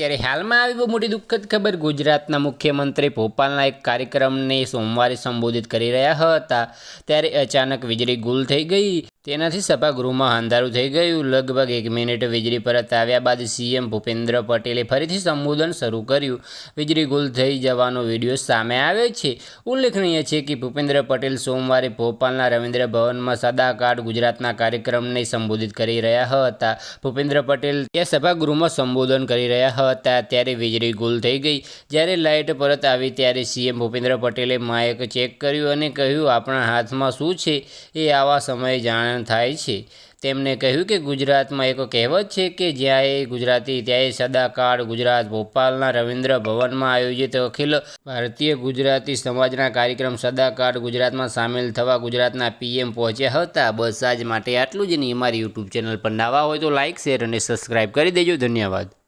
ત્યારે હાલમાં આવી બહુ મોટી દુઃખદ ખબર ગુજરાતના મુખ્યમંત્રી ભોપાલના એક કાર્યક્રમને સોમવારે સંબોધિત કરી રહ્યા હતા. ત્યારે અચાનક વીજળી ગુલ થઈ ગઈ. તેનાથી સભાગૃહમાં અંધારું થઈ ગયું. લગભગ એક મિનિટ વીજળી પરત આવ્યા બાદ સીએમ ભૂપેન્દ્ર પટેલે ફરીથી સંબોધન શરૂ કર્યું. વીજળી ગુલ થઈ જવાનો વીડિયો સામે આવ્યો છે. ઉલ્લેખનીય છે કે ભૂપેન્દ્ર પટેલ સોમવારે ભોપાલના રવિન્દ્ર ભવનમાં સદાકાળ ગુજરાતના કાર્યક્રમને સંબોધિત કરી રહ્યા હતા. ભૂપેન્દ્ર પટેલ તે સભાગૃહમાં સંબોધન કરી રહ્યા હતા. ત્યારે વીજળી ગુલ થઈ ગઈ. જ્યારે લાઇટ પરત આવી ત્યારે સીએમ ભૂપેન્દ્ર પટેલે માયક ચેક કર્યું અને કહ્યું, આપણા હાથમાં શું છે એ આવા સમયે જાણ થાય છે. તેમણે કહ્યું કે ગુજરાતમાં એક કહેવત છે કે જ્યાં એ ગુજરાતી ત્યાં સદાકાળ ગુજરાત ભોપાલના રવિન્દ્ર ભવનમાં આયોજિત અખિલ ભારતીય ગુજરાતી સમાજના કાર્યક્રમ સદાકાળ ગુજરાતમાં સામેલ થવા ગુજરાતના પીએમ પહોંચ્યા હતા. બસ આજ માટે આટલું જ નહીં. અમારી યુટ્યુબ ચેનલ પર નવા હોય તો લાઇક, શેર અને સબસ્ક્રાઈબ કરી દેજો. ધન્યવાદ.